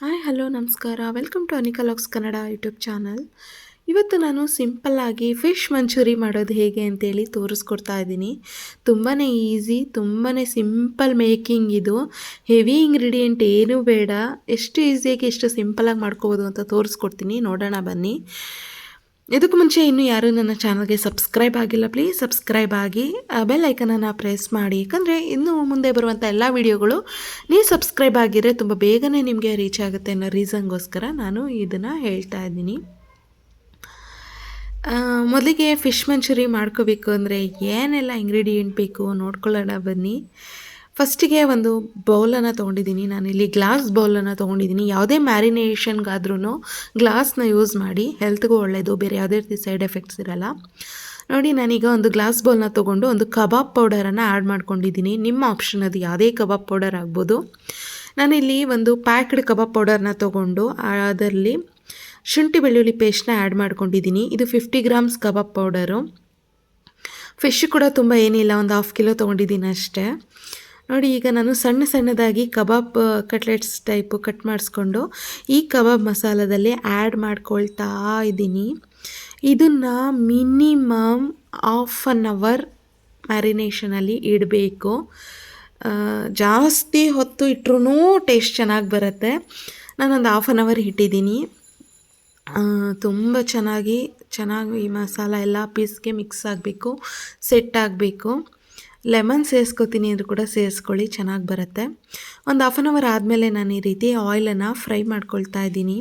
Hi, hello, ನಮಸ್ಕಾರ. Welcome to Anika locks Kannada YouTube channel ಇವತ್ತು ನಾನು ಸಿಂಪಲ್ಲಾಗಿ ಫಿಶ್ ಮಂಚೂರಿ ಮಾಡೋದು ಹೇಗೆ ಅಂತೇಳಿ ತೋರಿಸ್ಕೊಡ್ತಾ ಇದ್ದೀನಿ. ತುಂಬಾ ಈಸಿ ತುಂಬಾ ಸಿಂಪಲ್ ಮೇಕಿಂಗ್ ಇದು. ಹೆವಿ ಇಂಗ್ರೀಡಿಯೆಂಟ್ ಏನೂ ಬೇಡ. ಎಷ್ಟು ಈಸಿಯಾಗಿ ಎಷ್ಟು ಸಿಂಪಲಾಗಿ ಮಾಡ್ಕೋಬೋದು ಅಂತ ತೋರಿಸ್ಕೊಡ್ತೀನಿ. ನೋಡೋಣ ಬನ್ನಿ. ಇದಕ್ಕೂ ಮುಂಚೆ ಇನ್ನೂ ಯಾರೂ ನನ್ನ ಚಾನಲ್ಗೆ ಸಬ್ಸ್ಕ್ರೈಬ್ ಆಗಿಲ್ಲ, ಪ್ಲೀಸ್ ಸಬ್ಸ್ಕ್ರೈಬ್ ಆಗಿ ಬೆಲ್ ಐಕನನ್ನು ಪ್ರೆಸ್ ಮಾಡಿ. ಯಾಕಂದರೆ ಇನ್ನು ಮುಂದೆ ಬರುವಂಥ ಎಲ್ಲ ವಿಡಿಯೋಗಳು ನೀವು ಸಬ್ಸ್ಕ್ರೈಬ್ ಆಗಿದ್ರೆ ತುಂಬ ಬೇಗನೆ ನಿಮಗೆ ರೀಚ್ ಆಗುತ್ತೆ ಅನ್ನೋ ರೀಸನ್ಗೋಸ್ಕರ ನಾನು ಇದನ್ನು ಹೇಳ್ತಾ ಇದ್ದೀನಿ. ಮೊದಲಿಗೆ ಫಿಶ್ ಮಂಚೂರಿ ಮಾಡ್ಕೋಬೇಕು ಅಂದರೆ ಏನೆಲ್ಲ ಇಂಗ್ರೀಡಿಯೆಂಟ್ ಬೇಕು ನೋಡ್ಕೊಳ್ಳೋಣ ಬನ್ನಿ. ಫಸ್ಟಿಗೆ ಒಂದು ಬೌಲನ್ನು ತೊಗೊಂಡಿದ್ದೀನಿ. ನಾನಿಲ್ಲಿ ಗ್ಲಾಸ್ ಬೌಲನ್ನು ತೊಗೊಂಡಿದ್ದೀನಿ. ಯಾವುದೇ ಮ್ಯಾರಿನೇಷನ್ಗಾದ್ರೂ ಗ್ಲಾಸ್ನ ಯೂಸ್ ಮಾಡಿ, ಹೆಲ್ತ್ಗೂ ಒಳ್ಳೆಯದು ಬೇರೆ ಯಾವುದೇ ರೀತಿ ಸೈಡ್ ಎಫೆಕ್ಟ್ಸ್ ಇರಲ್ಲ. ನೋಡಿ, ನಾನೀಗ ಒಂದು ಗ್ಲಾಸ್ ಬೌಲ್ನ ತೊಗೊಂಡು ಒಂದು ಕಬಾಬ್ ಪೌಡರನ್ನು ಆ್ಯಡ್ ಮಾಡ್ಕೊಂಡಿದ್ದೀನಿ. ನಿಮ್ಮ ಆಪ್ಷನ್ ಅದು ಯಾವುದೇ ಕಬಾಬ್ ಪೌಡರ್ ಆಗ್ಬೋದು. ನಾನಿಲ್ಲಿ ಒಂದು ಪ್ಯಾಕ್ಡ್ ಕಬಾಬ್ ಪೌಡರ್ನ ತೊಗೊಂಡು ಅದರಲ್ಲಿ ಶುಂಠಿ ಬೆಳ್ಳುಳ್ಳಿ ಪೇಸ್ಟ್ನ ಆ್ಯಡ್ ಮಾಡ್ಕೊಂಡಿದ್ದೀನಿ. ಇದು fifty grams kebab powder. Fish ಕೂಡ ತುಂಬ ಏನಿಲ್ಲ, ಒಂದು ಹಾಫ್ ಕಿಲೋ ತೊಗೊಂಡಿದ್ದೀನಿ ಅಷ್ಟೇ. ನೋಡಿ, ಈಗ ನಾನು ಸಣ್ಣ ಸಣ್ಣದಾಗಿ ಕಬಾಬ್ ಕಟ್ಲೆಟ್ಸ್ ಟೈಪು ಕಟ್ ಮಾಡಿಸ್ಕೊಂಡು ಈ ಕಬಾಬ್ ಮಸಾಲದಲ್ಲಿ ಆ್ಯಡ್ ಮಾಡ್ಕೊಳ್ತಾ ಇದ್ದೀನಿ. ಇದನ್ನು ಮಿನಿಮಮ್ ಆಫ್ ಅನ್ ಅವರ್ ಮ್ಯಾರಿನೇಷನಲ್ಲಿ ಇಡಬೇಕು. ಜಾಸ್ತಿ ಹೊತ್ತು ಇಟ್ಟರೂ ಟೇಸ್ಟ್ ಚೆನ್ನಾಗಿ ಬರುತ್ತೆ. ನಾನೊಂದು ಹಾಫ್ ಆನ್ ಅವರ್ ಇಟ್ಟಿದ್ದೀನಿ. ತುಂಬ ಚೆನ್ನಾಗಿ ಚೆನ್ನಾಗಿ ಈ ಮಸಾಲ ಎಲ್ಲ ಪೀಸ್ಗೆ ಮಿಕ್ಸ್ ಆಗಬೇಕು, ಸೆಟ್ ಆಗಬೇಕು. ಲೆಮನ್ ಸೇರಿಸ್ಕೋತೀನಿ ಅಂದರೂ ಕೂಡ ಸೇರಿಸ್ಕೊಳ್ಳಿ ಚೆನ್ನಾಗಿ ಬರುತ್ತೆ. ಒಂದು ಹಾಫ್ ಆನ್ ಅವರ್ ಆದಮೇಲೆ ನಾನು ಈ ರೀತಿ ಆಯಿಲನ್ನು ಫ್ರೈ ಮಾಡ್ಕೊಳ್ತಾ ಇದ್ದೀನಿ.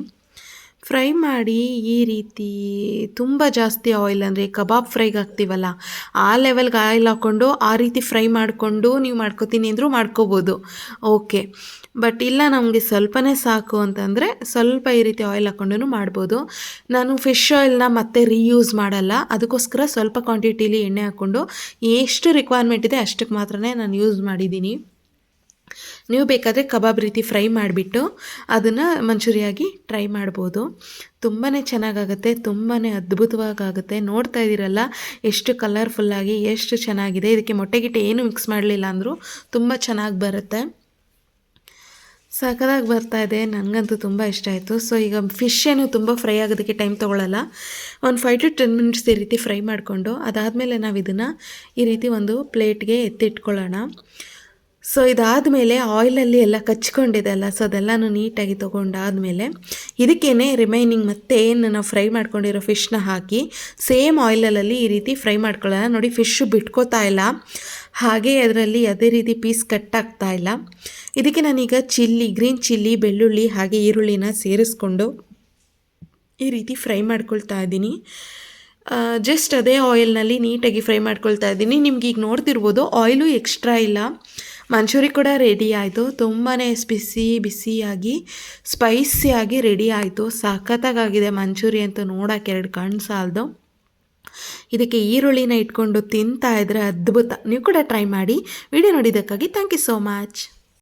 ಫ್ರೈ ಮಾಡಿ ಈ ರೀತಿ ತುಂಬ ಜಾಸ್ತಿ ಆಯಿಲ್ ಅಂದರೆ ಕಬಾಬ್ ಫ್ರೈಗೆ ಹಾಕ್ತೀವಲ್ಲ, ಆ ಲೆವೆಲ್ಗೆ ಆಯಿಲ್ ಹಾಕ್ಕೊಂಡು ಆ ರೀತಿ ಫ್ರೈ ಮಾಡಿಕೊಂಡು ನೀವು ಮಾಡ್ಕೋತೀನಿ ಅಂದರೂ ಮಾಡ್ಕೋಬೋದು. ಓಕೆ ಬಟ್ ಇಲ್ಲ, ನಮಗೆ ಸ್ವಲ್ಪನೇ ಸಾಕು ಅಂತಂದರೆ ಸ್ವಲ್ಪ ಈ ರೀತಿ ಆಯಿಲ್ ಹಾಕ್ಕೊಂಡು ಮಾಡ್ಬೋದು. ನಾನು ಫಿಶ್ ಆಯಿಲ್ನ ಮತ್ತೆ ರೀಯೂಸ್ ಮಾಡಲ್ಲ. ಅದಕ್ಕೋಸ್ಕರ ಸ್ವಲ್ಪ ಕ್ವಾಂಟಿಟೀಲಿ ಎಣ್ಣೆ ಹಾಕ್ಕೊಂಡು ಎಷ್ಟು ರಿಕ್ವೈರ್ಮೆಂಟ್ ಇದೆ ಅಷ್ಟಕ್ಕೆ ಮಾತ್ರನೇ ನಾನು ಯೂಸ್ ಮಾಡಿದ್ದೀನಿ. ನೀವು ಬೇಕಾದರೆ ಕಬಾಬ್ ರೀತಿ ಫ್ರೈ ಮಾಡಿಬಿಟ್ಟು ಅದನ್ನು ಮಂಚೂರಿಯಾಗಿ ಟ್ರೈ ಮಾಡ್ಬೋದು. ತುಂಬಾ ಚೆನ್ನಾಗಾಗುತ್ತೆ ತುಂಬಾ ಅದ್ಭುತವಾಗುತ್ತೆ ನೋಡ್ತಾ ಇದ್ದೀರಲ್ಲ, ಎಷ್ಟು ಕಲರ್ಫುಲ್ಲಾಗಿ ಎಷ್ಟು ಚೆನ್ನಾಗಿದೆ. ಇದಕ್ಕೆ ಮೊಟ್ಟೆ ಗಿಟ್ಟೆ ಏನು ಮಿಕ್ಸ್ ಮಾಡಲಿಲ್ಲ ಅಂದರೂ ತುಂಬ ಚೆನ್ನಾಗಿ ಬರುತ್ತೆ. ಸಖದಾಗಿ ಬರ್ತಾ ಇದೆ, ನನಗಂತೂ ತುಂಬ ಇಷ್ಟ ಆಯಿತು. ಸೊ ಈಗ ಫಿಶ್ ಏನು ತುಂಬ ಫ್ರೈ ಆಗೋದಕ್ಕೆ ಟೈಮ್ ತೊಗೊಳ್ಳಲ್ಲ ಒಂದು ಫೈವ್ ಟು ಟೆನ್ ಮಿನಿಟ್ಸ್ ಈ ರೀತಿ ಫ್ರೈ ಮಾಡಿಕೊಂಡು ಅದಾದಮೇಲೆ ನಾವು ಇದನ್ನು ಈ ರೀತಿ ಒಂದು ಪ್ಲೇಟ್ಗೆ ಎತ್ತಿಟ್ಕೊಳ್ಳೋಣ. ಸೊ ಇದಾದಮೇಲೆ ಆಯಿಲಲ್ಲಿ ಎಲ್ಲ ಕಚ್ಕೊಂಡಿದೆ ಅಲ್ಲ ಸೊ ಅದೆಲ್ಲನೂ ನೀಟಾಗಿ ತೊಗೊಂಡಾದಮೇಲೆ ಇದಕ್ಕೇನೆ ರಿಮೈನಿಂಗ್ ಮತ್ತೆ ಏನು ನಾವು ಫ್ರೈ ಮಾಡ್ಕೊಂಡಿರೋ ಫಿಶ್ನ ಹಾಕಿ ಸೇಮ್ ಆಯಿಲಲ್ಲಿ ಈ ರೀತಿ ಫ್ರೈ ಮಾಡ್ಕೊಳ್ಳೋಣ. ನೋಡಿ ಫಿಶ್ ಬಿಟ್ಕೋತಾ ಇಲ್ಲ. ಹಾಗೆ ಅದರಲ್ಲಿ ಅದೇ ರೀತಿ ಪೀಸ್ ಕಟ್ ಆಗ್ತಾ ಇಲ್ಲ. ಇದಕ್ಕೆ ನಾನೀಗ ಚಿಲ್ಲಿ ಗ್ರೀನ್ ಚಿಲ್ಲಿ ಬೆಳ್ಳುಳ್ಳಿ, ಹಾಗೆ ಈರುಳ್ಳಿನ ಸೇರಿಸ್ಕೊಂಡು ಈ ರೀತಿ ಫ್ರೈ ಮಾಡ್ಕೊಳ್ತಾ ಇದ್ದೀನಿ. ಜಸ್ಟ್ ಅದೇ ಆಯಿಲ್ನಲ್ಲಿ ನೀಟಾಗಿ ಫ್ರೈ ಮಾಡ್ಕೊಳ್ತಾ ಇದ್ದೀನಿ. ನಿಮ್ಗೆ ಈಗ ನೋಡ್ತಿರ್ಬೋದು ಆಯಿಲು ಎಕ್ಸ್ಟ್ರಾ ಇಲ್ಲ. ಮಂಚೂರಿ ಕೂಡ ರೆಡಿ ಆಯಿತು. ತುಂಬಾ ಬಿಸಿ, ಬಿಸಿಯಾಗಿ ಸ್ಪೈಸಿಯಾಗಿ ರೆಡಿ ಆಯಿತು. ಸಖತ್ತಾಗಿದೆ ಮಂಚೂರಿ ಅಂತ ನೋಡೋಕೆ ಎರಡು ಕಣ್ಣು ಸಾಲದು. ಇದಕ್ಕೆ ಈರುಳ್ಳಿನ ಇಟ್ಕೊಂಡು ತಿಂತಾ ಇದ್ರೆ ಅದ್ಭುತ. ನೀವು ಕೂಡ ಟ್ರೈ ಮಾಡಿ. ವಿಡಿಯೋ ನೋಡಿದ್ದಕ್ಕಾಗಿ ಥ್ಯಾಂಕ್ ಯು ಸೋ ಮಚ್